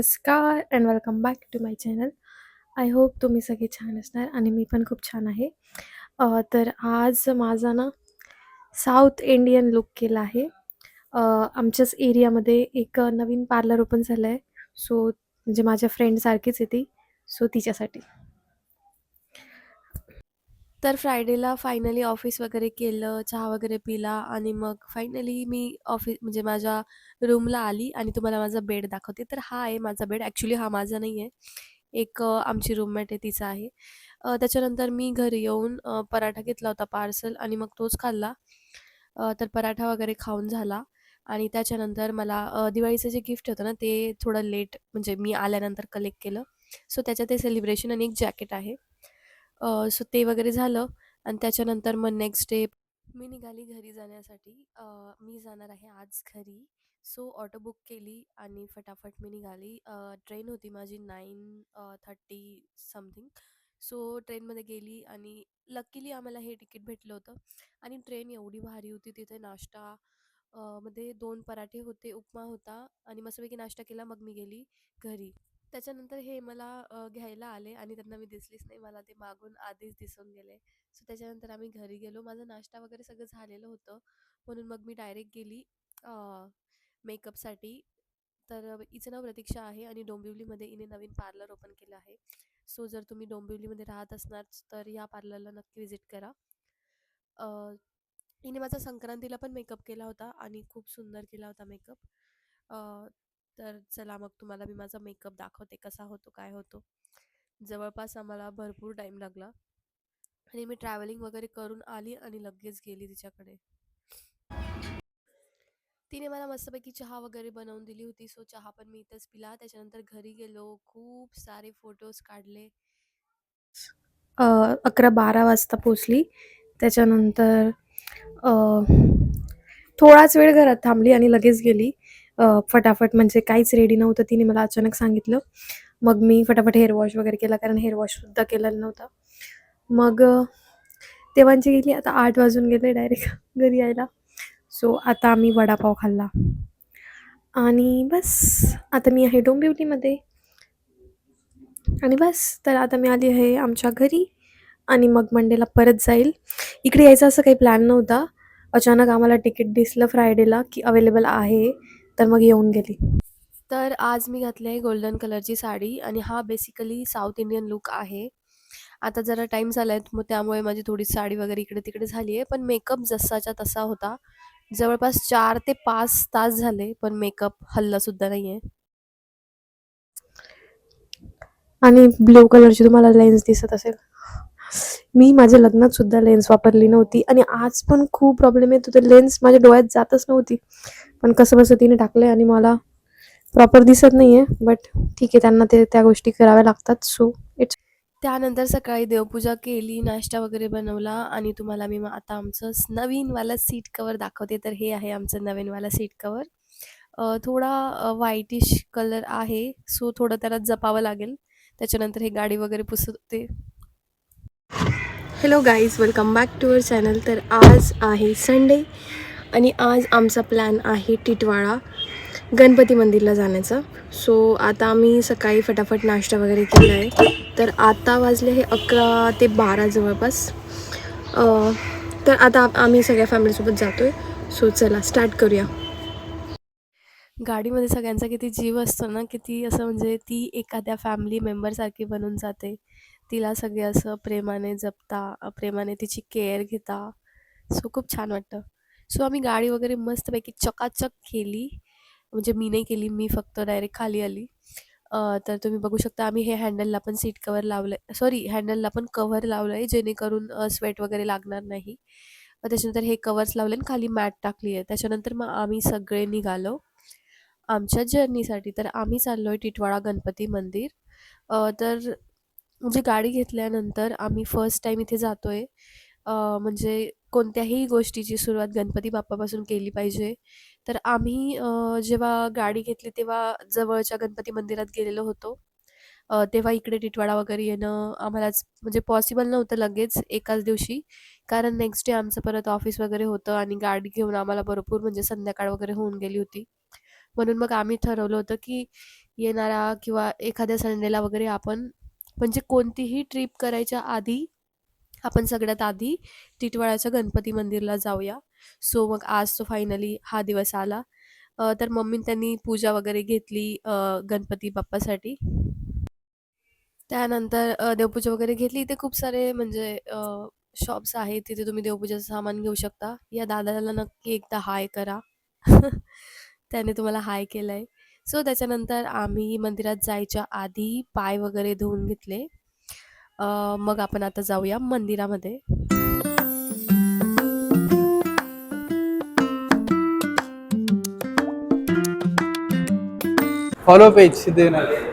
नमस्कार and welcome back to my channel I hope तुम्ही सगळे छान असणार आणि मी पण खूप छान आहे. तर आज माझा ना साऊथ इंडियन लुक केला आहे. आमच्याच एरियामध्ये एक नवीन पार्लर ओपन झालं आहे सो म्हणजे माझ्या फ्रेंडसारखीच आहे ती. सो तिच्यासाठी. तर फ्रायडेला फायनली ऑफिस वगैरे केलं चहा वगैरे पिला आणि मग फायनली मी ऑफिस म्हणजे माझ्या रूमला आली आणि तुम्हाला माझा बेड दाखवते. तर हा आहे माझा बेड. ॲक्च्युली हा माझा नाही आहे. एक अ, आमची रूममेट आहे तिचा आहे. अ, त्याच्यानंतर मी घरी येऊन अ, पराठा घेतला होता पार्सल आणि मग तोच खाल्ला. अ, तर पराठा वगैरे खाऊन झाला. आणि त्याच्यानंतर मला अ, दिवाळीचं जे गिफ्ट होतं ना ते थोडं लेट म्हणजे मी आल्यानंतर कलेक्ट केलं. सो त्याच्यात ते सेलिब्रेशन आणि एक जॅकेट आहे. सो ते वगैरे झालं आणि त्याच्यानंतर मग नेक्स्ट डे मी निघाली घरी जाण्यासाठी. अ, मी जाणार आहे आज घरी. सो ऑटो बुक केली आणि फटाफट मी निघाली. ट्रेन होती माझी नाईन थर्टी समथिंग सो ट्रेनमध्ये गेली आणि लकीली आम्हाला हे तिकीट भेटलं होतं. आणि ट्रेन एवढी भारी होती तिथे नाश्ता अ, मध्ये दोन पराठे होते उपमा होता आणि मस्तपैकी नाश्ता केला मग मी गेली घरी. त्याच्यानंतर हे मला अ, घ्यायला आले आणि त्यांना मी दिसलीच नाही. मला ते मागून आधीच दिसून गेले. सो त्याच्यानंतर आम्ही घरी गेलो. माझा नाश्ता वगैरे सगळं झालेलं होतं. म्हणून मग मी डायरेक्ट गेली मेकअपसाठी. तर अ, हिचं नाव प्रतीक्षा आहे आणि डोंबिवलीमध्ये हिने नवीन पार्लर ओपन केलं आहे. सो जर तुम्ही डोंबिवलीमध्ये राहत असणार तर या पार्लरला नक्की विजिट करा. अ, हिने माझा संक्रांतीला पण मेकअप केला होता आणि खूप सुंदर केला होता मेकअप. तर चला मग तुम्हाला मी माझा मेकअप दाखवते कसा होतो काय होतो. जवळपास आम्हाला भरपूर टाईम लागला. आणि मी ट्रॅव्हलिंग वगैरे करून आली आणि लगेच गेली तिच्याकडे. तिने मला मस्तपैकी चहा वगैरे बनवून दिली होती. सो चहा पण मी इथंच पिला. त्याच्यानंतर घरी गेलो. खूप सारे फोटोज काढले. अकरा बारा वाजता पोचली त्याच्यानंतर थोडाच वेळ घरात थांबली आणि लगेच गेली. फटाफट म्हणजे काहीच रेडी नव्हतं. तिने मला अचानक सांगितलं. मग मी फटाफट हेअर वॉश वगैरे केला कारण हेअर वॉशसुद्धा केलेला नव्हता. मग अ, तेव्हाची गेली. आता आठ वाजून गेले डायरेक्ट घरी यायला. सो आता आम्ही वडापाव खाल्ला. आणि बस. आता मी आहे डोंबिवलीमध्ये आणि बस. तर आता मी आली आहे आमच्या घरी. आणि मग मंडेला परत जाईल. इकडे यायचा असं काही प्लॅन नव्हता. अचानक आम्हाला तिकीट दिसलं फ्रायडेला की अवेलेबल आहे. तर मग येऊन गेली. तर आज मी घातली आहे गोल्डन कलरची साडी आणि हा बेसिकली साऊथ इंडियन लुक आहे. आता जरा टाईम झाला आहे मग त्यामुळे माझी थोडी साडी वगैरे इकडे तिकडे झाली आहे. पण मेकअप जसाच्या तसा होता. जवळपास चार ते पाच तास झाले पण मेकअप हल्लासुद्धा नाही आहे आणि ब्ल्यू कलरची तुम्हाला लेन्स दिसत असेल. मी माझ्या लग्नात सुद्धा लेन्स वापरली नव्हती आणि आज पण खूप प्रॉब्लेम येत. होते लेन्स माझ्या डोळ्यात जातच नव्हती. पण कसं बसं तिने टाकलं आणि मला प्रॉपर दिसत नाही आहे बट ठीक आहे त्यांना ते त्या गोष्टी कराव्या लागतात. सो इट्स त्यानंतर सकाळी देवपूजा केली नाश्ता वगैरे बनवला आणि तुम्हाला मी मग आता आमचं नवीनवाला सीट कवर दाखवते. तर हे आहे आमचं नवीनवाला सीट कवर थोडा व्हाईटिश कलर आहे. सो थोडं त्याला जपावं लागेल. त्याच्यानंतर हे गाडी वगैरे पुसते hello guys welcome back to our channel तर आज आहे संडे आणि आज आमचा प्लॅन आहे टिटवाळा गणपती मंदिरला जाण्याचा. सो आता आम्ही सकाळी फटाफट नाश्ता वगैरे केला आहे. तर आता वाजले हे अकरा ते बारा जवळपास. तर आता आम्ही सगळ्या फॅमिलीसोबत जातो आहे सो चला स्टार्ट करूया. गाडीमध्ये सगळ्यांचा किती जीव असतो ना किती असं म्हणजे ती एखाद्या फॅमिली मेंबरसारखी बनून जाते. तिला सगळे असं प्रेमाने जपता प्रेमाने तिची केअर घेता. सो खूप छान वाटतं. सो आम्ही गाडी वगैरे मस्तपैकी चकाचक केली. म्हणजे मी नाही केली मी फक्त डायरेक्ट खाली आली. तर तुम्ही बघू शकता आम्ही हे हँडलला पण सीट कवर लावलं आहे सॉरी हँडलला पण कव्हर लावलं आहे जेणेकरून स्वेट वगैरे लागणार नाही. त्याच्यानंतर हे कवर्स लावले आणि खाली मॅट टाकली आहे. त्याच्यानंतर मग आम्ही सगळे निघालो. आमच्या जर्नीसाठी तर आम्ही चाललो आहे टिटवाळा गणपती मंदिर. तर म्हणजे गाडी घेतल्यानंतर आम्ही फर्स्ट टाईम इथे जातो आहे म्हणजे कोणत्याही गोष्टीची सुरुवात गणपती बाप्पापासून केली पाहिजे. तर आम्ही जेव्हा गाडी घेतली तेव्हा जवळच्या गणपती मंदिरात गेलेलो होतो. तेव्हा इकडे टिटवाडा वगैरे येणं आम्हालाच म्हणजे पॉसिबल नव्हतं लगेच एकाच दिवशी. कारण नेक्स्ट डे आमचं परत ऑफिस वगैरे होतं आणि गाडी घेऊन आम्हाला भरपूर म्हणजे संध्याकाळ वगैरे होऊन गेली होती. म्हणून मग आम्ही ठरवलं होतं की येणारा किंवा एखाद्या संडेला वगैरे आपण म्हणजे कोणतीही ट्रिप करायच्या आधी आपण सगळ्यात आधी टिटवाळ्याच्या गणपती मंदिरला जाऊया. सो मग आज तो फायनली हा दिवस आला. तर मम्मी त्यांनी पूजा वगैरे घेतली गणपती बाप्पासाठी. त्यानंतर देवपूजा वगैरे घेतली. इथे खूप सारे म्हणजे शॉप्स आहेत. तिथे तुम्ही देवपूजाचं सामान घेऊ शकता. या दादाला नक्की एकदा हाय करा. त्याने तुम्हाला हाय केलंय. सो त्याच्यानंतर आम्ही मंदिरात जायच्या आधी पाय वगैरे धुवून घेतले. मग आपण आता जाऊया मंदिरामध्ये. फॉलो पेज सिद्धीविनायक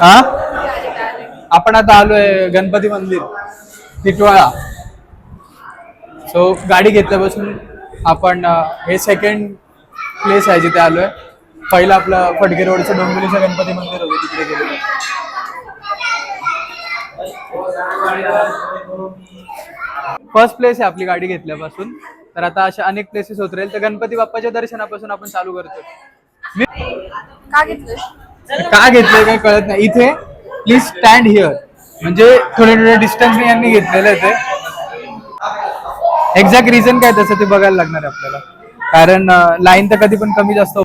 हा? आपण आता आलोय गणपती मंदिर टिटवाळा सो गाडी घेतल्यापासून आपण हे सेकंड प्लेस आहे जिथे आलोय. पहिलं आपलं फडके रोडचं डोंबिवलीचं गणपती मंदिर होतं तिकडे गेलेलो. फर्स्ट प्लेस आहे आपली गाडी घेतल्यापासून. तर आता अशा अनेक प्लेसेस होत राहील. तर गणपती बाप्पाच्या दर्शनापासून आपण चालू करतो मी का घेतलं का घेतलंय काही कळत नाही. इथे प्लीज स्टँड हिअर म्हणजे थोडे थोडे डिस्टन्सने यांनी घेतलेलं आहे ते. एक्झॅक्ट रिझन काय तसं ते बघायला लागणार आहे आपल्याला. कारण लाईन तर कधी पण कमी जास्त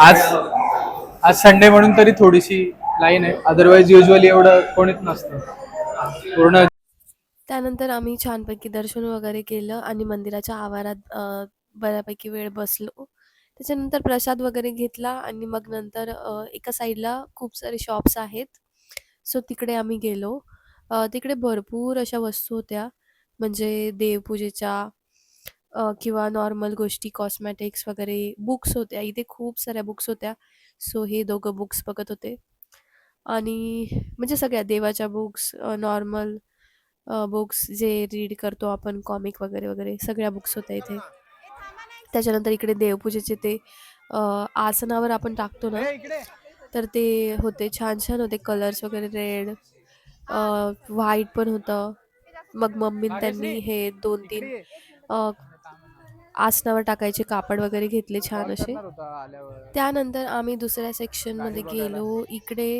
आज आज संडे म्हणून तरी थोडीशी लाईन आहे. अदरवाईज युजली एवढं कोणीच नसतं. पूर्ण त्यानंतर आम्ही छानपैकी दर्शन वगैरे केलं आणि मंदिराच्या आवारात बऱ्यापैकी वेळ बसलो. त्याच्यानंतर प्रसाद वगैरे घेतला आणि मग नंतर एका साईडला खूप सारे शॉप्स आहेत. सो तिकडे आम्ही गेलो. तिकडे भरपूर अशा वस्तू होत्या. म्हणजे देवपूजेच्या अ, किंवा नॉर्मल गोष्टी कॉस्मॅटिक्स वगैरे बुक्स होत्या. इथे खूप साऱ्या बुक्स होत्या. सो हे दोघं बुक्स बघत होते. आणि म्हणजे सगळ्या देवाच्या बुक्स नॉर्मल बुक्स जे रीड करतो आपण कॉमिक वगैरे वगैरे सगळ्या बुक्स होत्या इथे. त्याच्यानंतर इकडे देवपूजेचे ते अ, आसनावर आपण टाकतो ना तर ते होते. छान छान होते. कलर्स वगैरे रेड व्हाईट पण होतं. मग मम्मीन त्यांनी हे दोन तीन अ, आसनावर टाकायचे कापड वगैरे घेतले छान असे. त्यानंतर आम्ही दुसऱ्या सेक्शनमध्ये. गेलो. इकडे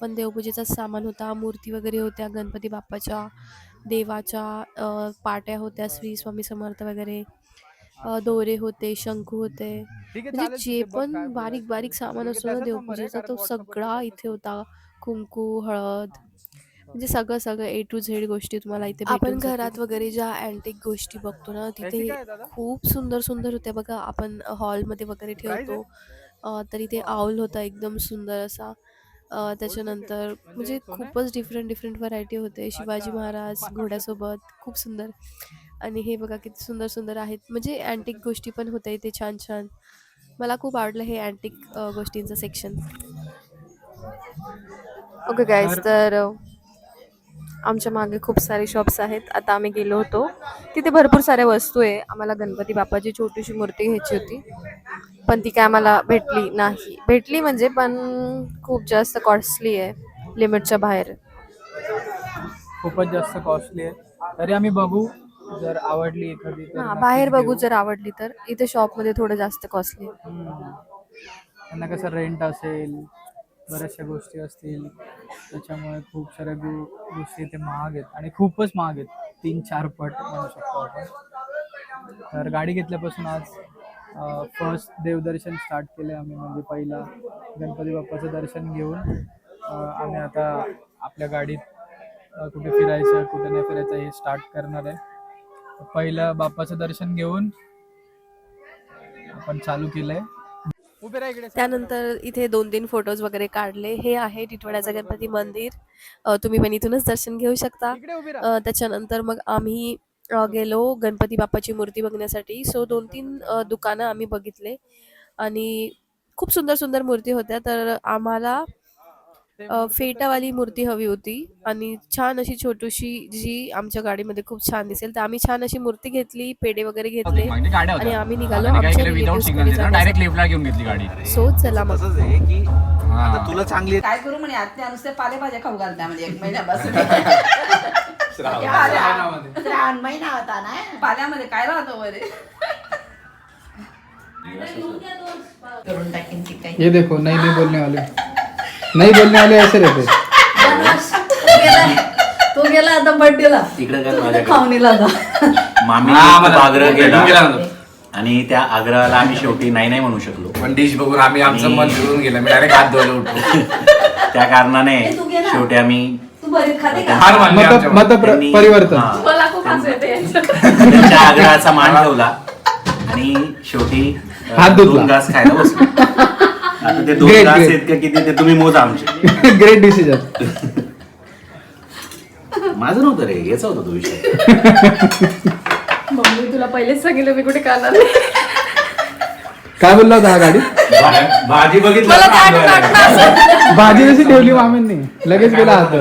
पण देवपूजेचा सामान होता मूर्ती वगैरे होत्या गणपती बाप्पाच्या देवाच्या पाट्या होत्या श्री स्वामी समर्थ वगैरे. दोरे होते शंखू होते. म्हणजे जे पण बारीक बारीक सामान असतो ना देवपूजेचा तो सगळा इथे होता. कुंकू हळद म्हणजे सगळं सगळं ए टू झेड गोष्टी तुम्हाला इथे आपण घरात वगैरे ज्या अँटिक गोष्टी बघतो ना तिथे खूप सुंदर सुंदर होत्या बघा. आपण हॉलमध्ये वगैरे ठेवतो. तर इथे आऊल होता एकदम सुंदर असा. त्याच्यानंतर म्हणजे खूपच डिफरंट डिफरंट व्हरायटी होते. शिवाजी महाराज घोड्यासोबत खूप सुंदर. आणि हे बघा किती सुंदर सुंदर आहेत. म्हणजे अँटिक गोष्टी पण होत्या इथे छान छान. मला खूप आवडलं हे अँटिक गोष्टींचं सेक्शन ओके गाईज तर- आमच्या मागे खूप सारे शॉप्स आहेत. आता आम्ही गेलो होतो. तिथे भरपूर साऱ्या वस्तू आहे. आम्हाला गणपती बाप्पाची छोटीशी मूर्ती घ्यायची होती. पण ती काय आम्हाला भेटली नाही. भेटली म्हणजे पण खूप जास्त कॉस्टली आहे. लिमिटच्या बाहेर. खूपच जास्त कॉस्टली आहे. तरी आम्ही बघू. जर आवडली एखादी हा बाहेर बघू. जर आवडली तर. इथे शॉपमध्ये थोडं जास्त कॉस्टली आहे. त्यांना कसं रेंट असेल बऱ्याचशा गोष्टी असतील. त्याच्यामुळे खूप साऱ्या गो गोष्टी इथे महाग आहेत. आणि खूपच महाग आहेत. तीन चार पट म्हणू शकतो आपण. तर गाडी घेतल्यापासून आज फर्स्ट देवदर्शन स्टार्ट केलं आम्ही. म्हणजे पहिला गणपती बाप्पाचं दर्शन घेऊन आम्ही आता आपल्या गाडीत कुठे फिरायचं कुठे नाही फिरायचं हे स्टार्ट करणार आहे. पहिलं बाप्पाचं दर्शन घेऊन आपण चालू केलंय. आहे त्यानंतर इथे दोन तीन फोटोज वगैरे काढले. हे आहे टिटवाड्याचं गणपती मंदिर. तुम्ही पण इथूनच दर्शन घेऊ शकता. त्याच्यानंतर मग आम्ही गेलो गणपती बाप्पाची मूर्ती बघण्यासाठी. सो दोन तीन दुकानं आम्ही बघितले. आणि खूप सुंदर सुंदर मूर्ती होत्या. तर आम्हाला फेटावाली मूर्ती हवी होती आणि छान अशी छोटीशी जी आमच्या गाडीमध्ये खूप छान दिसेल तर आम्ही छान अशी मूर्ती घेतली पेढे वगैरे घेतले आणि आम्ही निघालो आमच्या सो चला मग. तसंच आहे की. आता तुला चांगली काय करू म्हणे आत्या नुसते पालेभाज्या खाऊ घालत्या म्हणजे एक महिन्यापासून. श्रावण महिना होता ना. पाण्यामध्ये काय राहतो काही. ये देखो नहीं नहीं बोलने वाले नहीं बोलने वाले ऐसे रहते तो. गेला आता बर्थडेला तिकडे काय माझ्याकडे? खाऊन येला आता मामी हा, खूप मला- आग्रह भेटून गेला केला. होता. आणि त्या आग्रहाला आम्ही शेवटी नाही नाही म्हणू शकलो. पण डिश बघून आम्ही आमचं मन फिरून गेलं. मी डायरेक्ट हात धुवायला उठलो. त्या कारणाने ए, तू. शेवटी आम्ही तू बरी खाते का? हार मानली मत आमच्यावर. मत प्र- त्यांनी- परिवर्तन. हा. मला खूप हसू येते त्यांच्या आग्रहाचा मान ठेवला. आणि शेवटी अ, हात धुतला. दोन घास खायला बसलो. आता ते दोन Great, घास great. आहेत का किती ते तुम्ही मोजा आमचे. ग्रेट डिसिजन माझं नव्हतं रे याचा होता तो विषय. मम्मी तुला पहिलेच सांगितलं मी कुठे करणार काय बोलला होता हा गाडी? भा- भाजी बघितलं भाजी कशी ठेवली मामींनी लगेच गेला हात.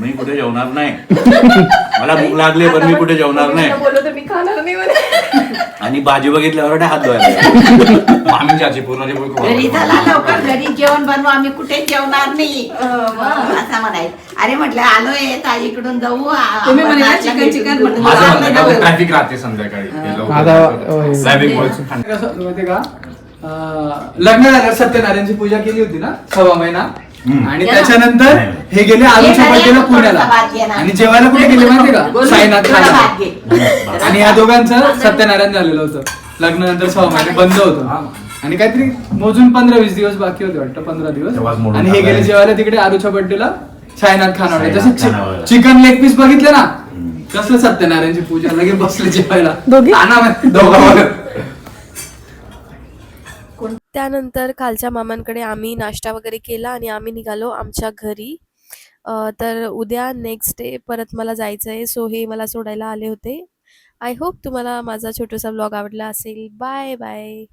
मी कुठे जेवणार नाही. मला भूक लागली पण मी कुठे जेवणार नाही. बोललो तर मी खाणार नाही म्हणे. आणि भाजी बघितल्यावर हात धुवायला. आम्ही ज्याची पूर्ण घरी झाला लवकर घरी जेवण बनवू आम्ही कुठे जेवणार नाही. असं म्हणायचं. अरे म्हटलं आलोय ताईकडून जाऊ. तुम्ही म्हणे चिकन, चिकन. म्हटलं. ट्रॅफिक राहते संध्याकाळी. हे. का? लग्न झाल्यावर सत्यनारायणची पूजा केली होती ना? सव्वा महिना. आणि? त्याच्यानंतर. हे गेले आलूच्या थोडंसं पुण्याला. आणि जेवायला कुठे गेले माहितीये का. साईनाथ खाला. आणि या दोघांचं सत्यनारायण झालेलं होतं लग्नानंतर सहा महिने बंद होतं आणि काहीतरी मोजून पंधरा वीस दिवस बाकी होते वाटतं पंधरा दिवस आणि हे गेले. जेवायला तिकडे आरूच्या बड्डेला साईनाथ साईनाथ जसं. चिकन लेग पीस बघितलं ना. कसलं सत्यनारायणची पूजा लगे बसले जेवायला दोघी? त्यानंतर खालच्या मामांकडे आम्ही नाश्ता वगैरे केला आणि आम्ही निघालो आमच्या घरी. अ, तर उद्या नेक्स्ट डे परत मला जायचं आहे सो हे मला सोडायला आले होते. आय होप तुम्हाला माझा छोटासा ब्लॉग आवडला असेल. Bye bye